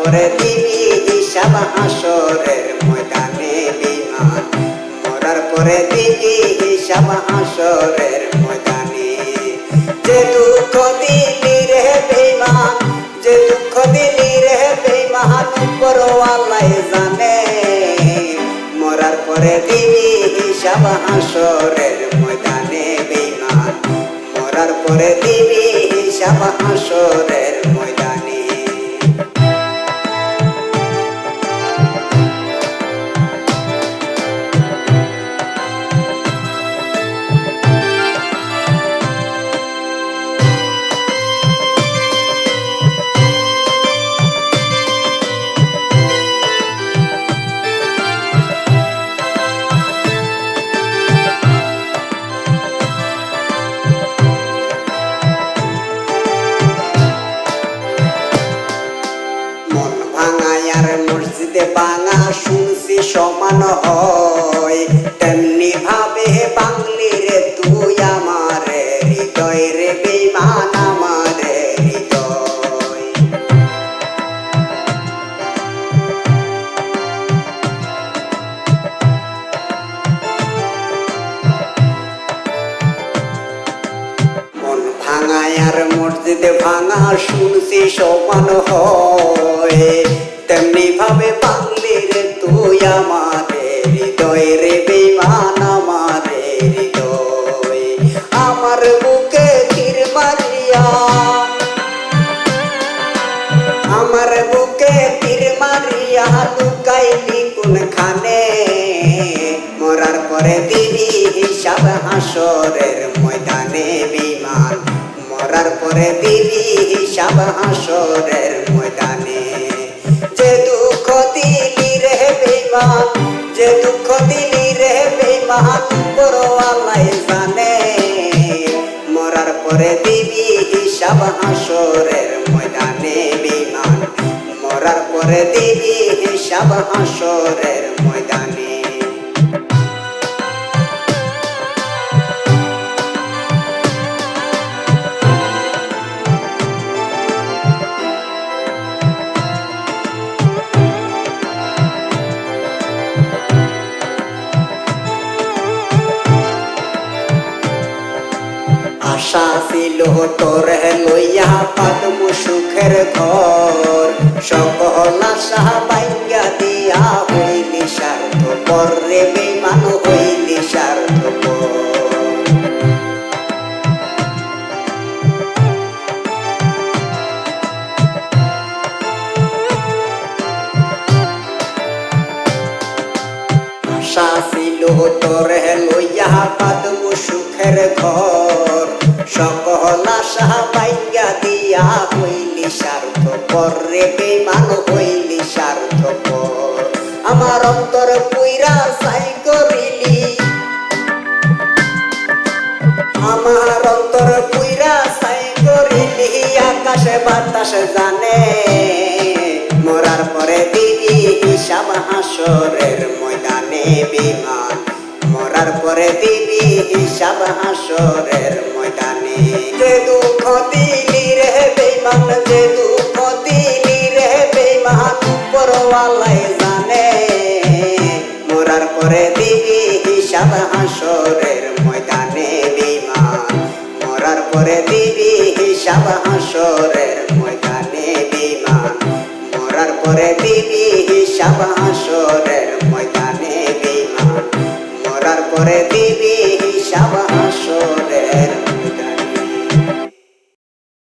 করে দিবি দিশা হাসরের ময়দানে বিমান মরার পরে দিবি দিশা হাসরের ময়দানে। যে দুঃখ দিলি রে বেমান যে দুঃখ দিলি রে বেমান উপরওয়ালাই জানে। মরার পরে দিবি দিশা হাসরের ময়দানে বিমান মরার পরে দিবি দিশা হাসরের আর মসজিদে ভাঙা শুনছি সমান হয়। তেমনি ভাবে বাংলি রে, তুই আমার হৃদয় রে বেমান আমার হৃদয়। মন মসজিদে ভাঙা শুনছি সমান হয়। তেমনি ভাবে বাংলি রে তুই আমার হৃদয় রে বেমান আমার হৃদয়। আমার বুকে তীর মারিয়া। আমার বুকে তীর মারিয়া লুকাইলি কোনখানে? মরার পরে দিবি হিসাব হাসরের ময়দানে বিমান মরার পরে দিবি হিসাব হাসরের ময়দানে। যে দুঃখ দিলি রে বেমান যে দুঃখ দিলি রে বেমান পরওয়ালাই জানে। মরার পরে দিবি হিসাব হাসরের ময়দানে বিমান মরার পরে দিবি হিসাব হাসরের আশা ছিল তোর লইয়া পাদম সুখের ঘর। সকল আশা বাইঙ্গা দিয়া হইলি স্বার্থ পর রে বেমান হইলি স্বার্থ আশা ছিল তোর লইয়া পাদম সুখের ঘর। আশা বাইঙ্গা দিয়া হইলি স্বার্থ পর রে বেমান হইলি স্বার্থ পর। আমার অন্তর সাই করিলি। আমার অন্তর সাই করিলি, আকাশে জানে। মরার পরে দিবি হিসাব হাসরের ময়দানে বিমান মরার পরে দিবি হিসাব হাসরের যে দুঃখ দিলি রে হাসরের ময়দানে বিমান মরার পরে দিবি হিসাব হাসরের ময়দানে বিমান মরার পরে দিবি হিসাব পরে